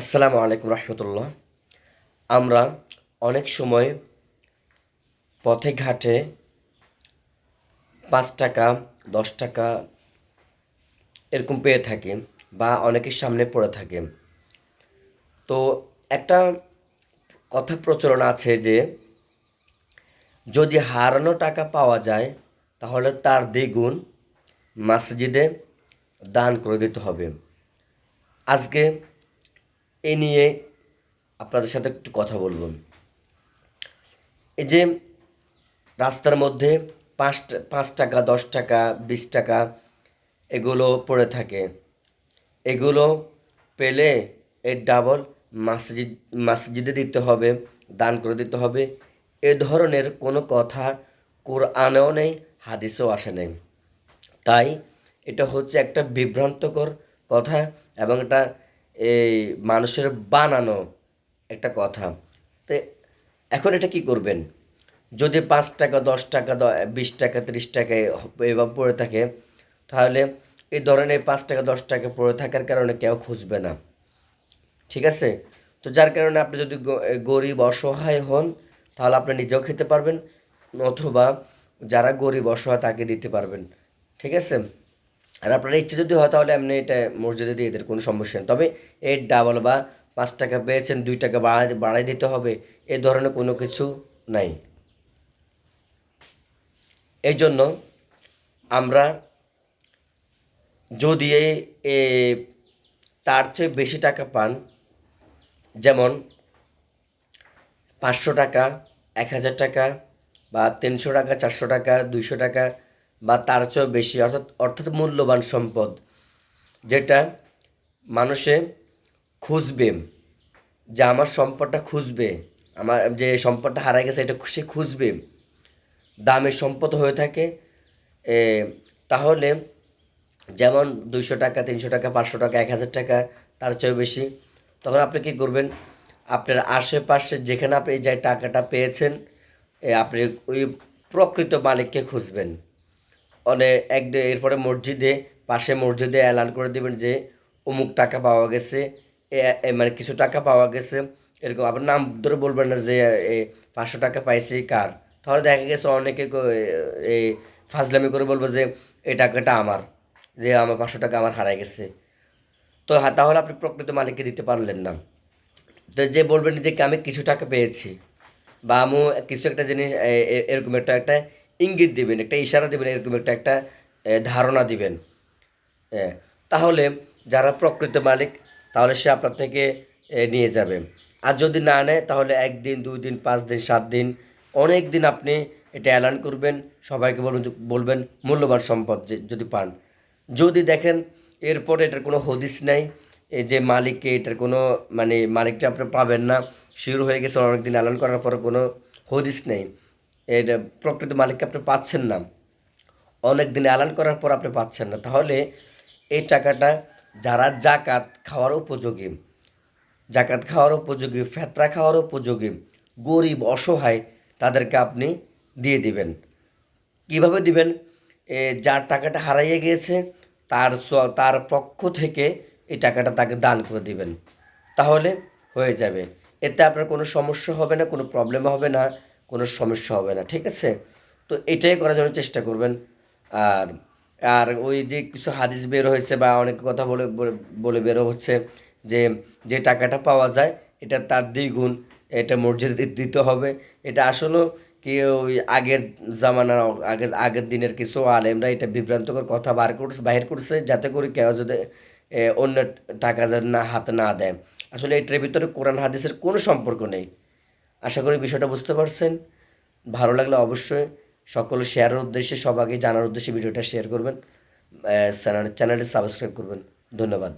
আসসালামু আলাইকুম রহমতুল্লাহ। আমরা অনেক সময় পথে ঘাটে পাঁচ টাকা, দশ টাকা এরকম পেয়ে থাকি বা অনেকের সামনে পড়ে থাকে। তো একটা কথা প্রচলন আছে যে, যদি হারানো টাকা পাওয়া যায়, তাহলে তার দ্বিগুণ মসজিদে দান করে দিতে হবে। আজকে এ নিয়ে আপনাদের সাথে একটু কথা বলব। এই যে রাস্তার মধ্যে পাঁচ পাঁচ টাকা, দশ টাকা, বিশ টাকা এগুলো পড়ে থাকে। এগুলো পেলে এর ডাবল মসজিদ, মসজিদে দিতে হবে, দান করে দিতে হবে। এ ধরনের কোনো কথা কোরআনেও নেই, হাদিসেও আসে নেই। তাই এটা হচ্ছে একটা বিভ্রান্তকর কথা এবং এটা এই মানুষের বানানো একটা কথা। তো এখন এটা কি করবেন? যদি পাঁচ টাকা, দশ টাকা বিশ টাকা, তিরিশ টাকা এবার পড়ে থাকে, তাহলে এই ধরনের পাঁচ টাকা, দশ টাকা পড়ে থাকার কারণে কেউ খুঁজবে না। ঠিক আছে? তো যার কারণে আপনি যদি গরিব, অসহায় হন, তাহলে আপনি নিজেও খেতে পারবেন অথবা যারা গরিব, অসহায়, তাকে দিতে পারবেন। ঠিক আছে? আর আপনার ইচ্ছে যদি হয় তাহলে আপনি এটা মসজিদে দিয়ে এদের কোনো সমস্যা নেই। তবে এর ডাবল বা পাঁচ টাকা পেয়েছেন, দুই টাকা বাড়াই বাড়াই দিতে হবে, এ ধরনের কোনো কিছু নাই। এই জন্য আমরা যদি এ, তার চেয়ে বেশি টাকা পান, যেমন পাঁচশো টাকা, এক হাজার টাকা বা তিনশো টাকা, চারশো টাকা, দুইশো টাকা বা তার চেয়েও বেশি, অর্থাৎ অর্থাৎ মূল্যবান সম্পদ, যেটা মানুষে খুঁজবে যে আমার সম্পদটা খুঁজবে, আমার যে সম্পদটা হারাই গেছে এটা সে খুঁজবে, দামের সম্পদ হয়ে থাকে তাহলে যেমন দুইশো টাকা, তিনশো টাকা, পাঁচশো টাকা, এক হাজার টাকা তার চেয়েও বেশি, তখন আপনি কী করবেন? আপনার আশেপাশে যেখানে আপনি যে টাকাটা পেয়েছেন আপনি ওই প্রকৃত মালিককে খুঁজবেন। অনেক এক এরপরে মসজিদে, পাশে মসজিদে এলান করে দেবেন যে অমুক টাকা পাওয়া গেছে মানে কিছু টাকা পাওয়া গেছে। এরকম আপনার নাম ধরে বলবেন না যে পাঁচশো টাকা পাইছি কার? তাহলে দেখা গেছে অনেকে এই ফাজলামি করে বলব যে এই টাকাটা আমার, যে আমার পাঁচশো টাকা আমার হারাই গেছে। তো তাহলে আপনি প্রকৃত মালিককে দিতে পারলেন না। তো যে বলবেন যে, আমি কিছু টাকা পেয়েছি বা আমু কিছু একটা জিনিস এরকম একটা একটা ইঙ্গিত দিবেন, একটা ইশারা দিবেন, এরকম একটা একটা ধারণা দিবেন। তাহলে যারা প্রকৃত মালিক, তাহলে সে আপনার থেকে নিয়ে যাবে। আর যদি না নেয়, তাহলে একদিন, দুই দিন, পাঁচ দিন, সাত দিন, অনেক দিন আপনি এটা এলান করবেন, সবাইকে বলবেন বলবেন, মূল্যবান সম্পদ যদি পান। যদি দেখেন এরপরে এটার কোনো হদিস নাই যে মালিককে এটার কোনো মানে মালিকটা আপনি পাবেন না শুরু হয়ে গেছে অনেকদিন এলান করার পরে কোনো হদিস নেই। এটা প্রকৃত মালিককে আপনি পাচ্ছেন না। অনেক দিন এলান করার পর আপনি পাচ্ছেন না। তাহলে এই টাকাটা যারা জাকাত খাওয়ার উপযোগী, জাকাত খাওয়ার উপযোগী, ফেতরা খাওয়ার উপযোগী, গরিব, অসহায়, তাদেরকে আপনি দিয়ে দিবেন। কীভাবে দিবেন? যার টাকাটা হারাইয়ে গিয়েছে, তার তার পক্ষ থেকে এই টাকাটা তাকে দান করে দিবেন। তাহলে হয়ে যাবে। এতে আপনার কোনো সমস্যা হবে না, কোনো প্রবলেম হবে না। কোনো সমস্যা হবে না, ঠিক আছে? তো এটাই করার জন্য চেষ্টা করবেন। আর আর ওই যে কিছু হাদিস বের হয়েছে বা অনেক কথা বলে, বলে- বেরো হচ্ছে যে যে টাকাটা পাওয়া যায়, এটা তার দ্বিগুণ, এটা মসজিদে দিতে হবে। এটা আসলেও কি ওই আগের জামানার, আগের আগের দিনের কিছু আলেমরা এটা বিভ্রান্তকর কথা বার করছে, বাহির করছে, যাতে করে কেউ যদি অন্য টাকা যেন না, হাতে না দেয়। আসলে এটার ভিতরে কোরআন, হাদিসের কোনো সম্পর্ক নেই। আশা করি বিষয়টা বুঝতে পারছেন। ভালো লাগলে অবশ্যই সকল শেয়ারের উদ্দেশ্যে, সবাইকে জানার উদ্দেশ্যে ভিডিওটা শেয়ার করবেন। চ্যানেল চ্যানেলটি সাবস্ক্রাইব করবেন। ধন্যবাদ।